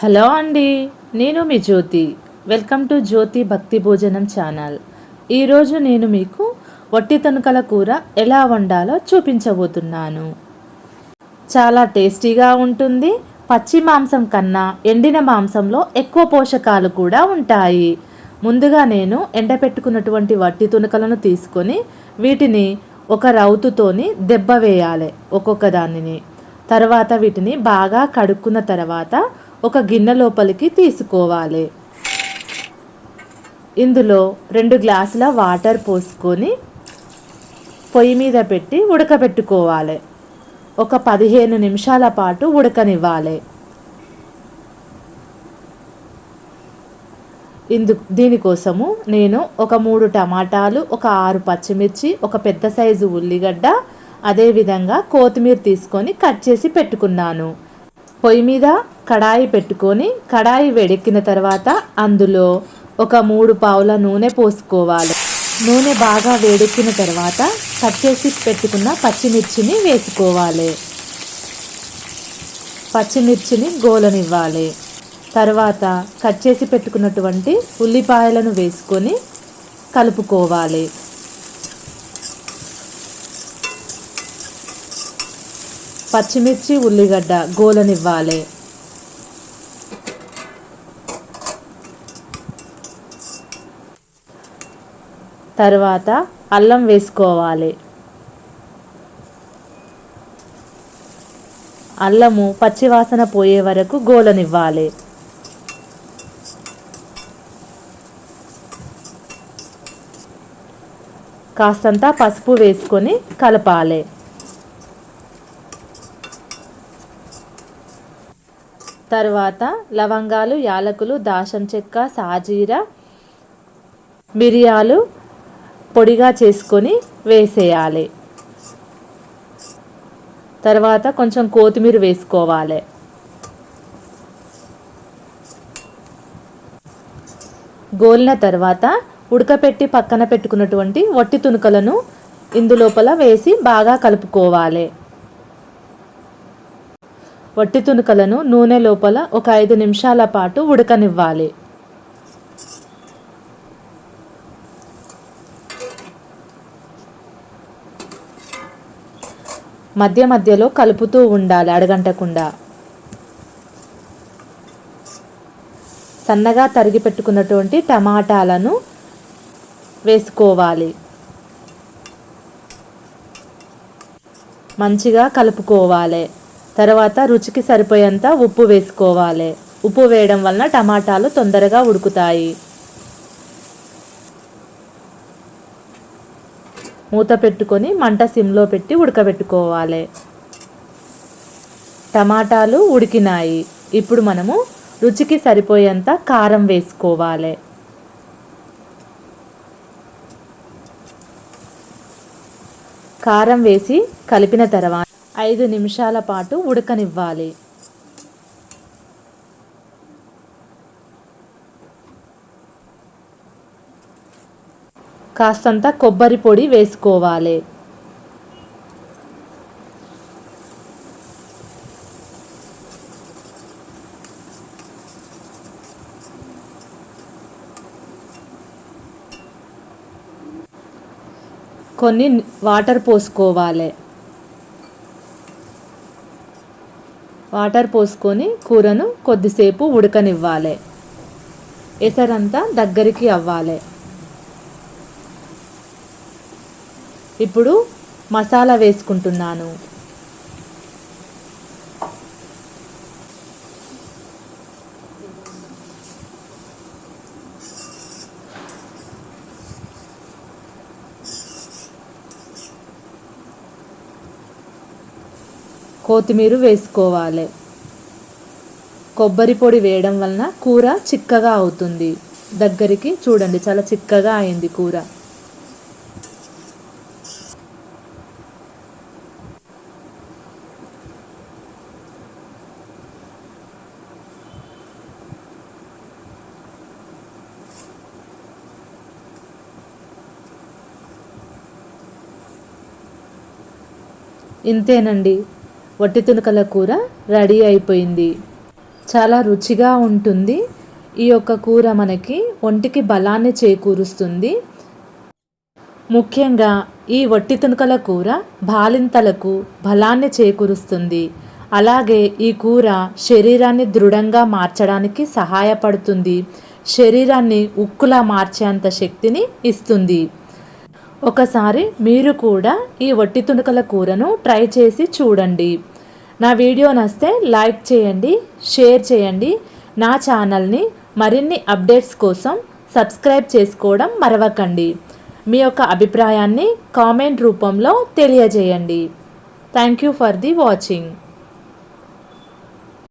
Hello అండి నేను మీ జ్యోతి. Welcome to జ్యోతి భక్తి భోజనం ఛానల్. ఈరోజు నేను మీకు వట్టి తనుకల కూర ఎలా వండాలో చూపించబోతున్నాను. చాలా టేస్టీగా ఉంటుంది. పచ్చి మాంసం కన్నా ఎండిన మాంసంలో ఎక్కువ పోషకాలు కూడా ఉంటాయి. ముందుగా నేను ఎండపెట్టుకున్నటువంటి వట్టి తునకలను తీసుకొని వీటిని ఒక రౌతుతోని దెబ్బ వేయాలి ఒక్కొక్క దానిని. తర్వాత వీటిని బాగా కడుక్కున్న తర్వాత ఒక గిన్నె లోపలికి తీసుకోవాలి. ఇందులో రెండు గ్లాసుల వాటర్ పోసుకొని పొయ్యి మీద పెట్టి ఉడకబెట్టుకోవాలి. ఒక పదిహేను నిమిషాల పాటు ఉడకనివ్వాలి. ఇందు దీనికోసము నేను ఒక మూడు టమాటాలు ఒక ఆరు పచ్చిమిర్చి ఒక పెద్ద సైజు ఉల్లిగడ్డ అదేవిధంగా కొత్తిమీర తీసుకొని కట్ చేసి పెట్టుకున్నాను. పొయ్యి మీద కడాయి పెట్టుకొని కడాయి వేడెక్కిన తర్వాత అందులో ఒక మూడు పావుల నూనె పోసుకోవాలి. నూనె బాగా వేడెక్కిన తర్వాత కట్ చేసి పెట్టుకున్న పచ్చిమిర్చిని వేసుకోవాలి. పచ్చిమిర్చిని గోలనివ్వాలి. తర్వాత కట్ చేసి పెట్టుకున్నటువంటి ఉల్లిపాయలను వేసుకొని కలుపుకోవాలి. పచ్చిమిర్చి ఉల్లిగడ్డ గోలనివ్వాలి. తర్వాత అల్లం వేసుకోవాలి. అల్లము పచ్చివాసన పోయే వరకు గోలనివ్వాలి. కాస్తంత పసుపు వేసుకొని కలపాలి. తర్వాత లవంగాలు యాలకులు దాశం చెక్క సాజీర మిరియాలు పొడిగా చేసుకొని వేసేయాలి. తర్వాత కొంచెం కొత్తిమీర వేసుకోవాలి. గోలిన తర్వాత ఉడకపెట్టి పక్కన పెట్టుకున్నటువంటి వట్టి తునుకలను ఇందులోపల వేసి బాగా కలుపుకోవాలి. వట్టి తునుకలను నూనె లోపల ఒక ఐదు నిమిషాల పాటు ఉడకనివ్వాలి. మధ్య మధ్యలో కలుపుతూ ఉండాలి అడగంటకుండా. సన్నగా తరిగి పెట్టుకున్నటువంటి టమాటాలను వేసుకోవాలి. మంచిగా కలుపుకోవాలి. తర్వాత రుచికి సరిపోయేంత ఉప్పు వేసుకోవాలి. ఉప్పు వేయడం వలన టమాటాలు తొందరగా ఉడుకుతాయి. మూత పెట్టుకొని మంట సిమ్లో పెట్టి ఉడకబెట్టుకోవాలి. టమాటాలు ఉడికినాయి. ఇప్పుడు మనము రుచికి సరిపోయేంత కారం వేసుకోవాలి. కారం వేసి కలిపిన తర్వాత ఐదు నిమిషాల పాటు ఉడకనివ్వాలి. కాస్తంత కొబ్బరి పొడి వేసుకోవాలి. కొన్ని వాటర్ పోసుకోవాలి. వాటర్ పోసుకొని కూరను కొద్దిసేపు ఉడకనివ్వాలి. ఎసరంతా దగ్గరికి అవ్వాలి. ఇప్పుడు మసాలా వేసుకుంటున్నాను. కొత్తిమీర వేసుకోవాలి. కొబ్బరి పొడి వేయడం వలన కూర చిక్కగా అవుతుంది. దగ్గరికి చూడండి చాలా చిక్కగా అయింది కూర. ఇంతేనండి. వట్టి తునకల కూర రెడీ అయిపోయింది. చాలా రుచిగా ఉంటుంది. ఈ యొక్క కూర మనకి ఒంటికి బలాన్ని చేకూరుస్తుంది. ముఖ్యంగా ఈ వట్టి తునకల కూర బాలింతలకు బలాన్ని చేకూరుస్తుంది. అలాగే ఈ కూర శరీరాన్ని దృఢంగా మార్చడానికి సహాయపడుతుంది. శరీరాన్ని ఉక్కులా మార్చేంత శక్తిని ఇస్తుంది. ఒకసారి మీరు కూడా ఈ వట్టి తుణుకల కూరను ట్రై చేసి చూడండి. నా వీడియో నస్తే లైక్ చేయండి షేర్ చేయండి. నా ఛానల్ని మరిన్ని అప్డేట్స్ కోసం సబ్స్క్రైబ్ చేసుకోవడం మరవకండి. మీ యొక్క అభిప్రాయాన్ని కామెంట్ రూపంలో తెలియజేయండి. Thank you for the watching.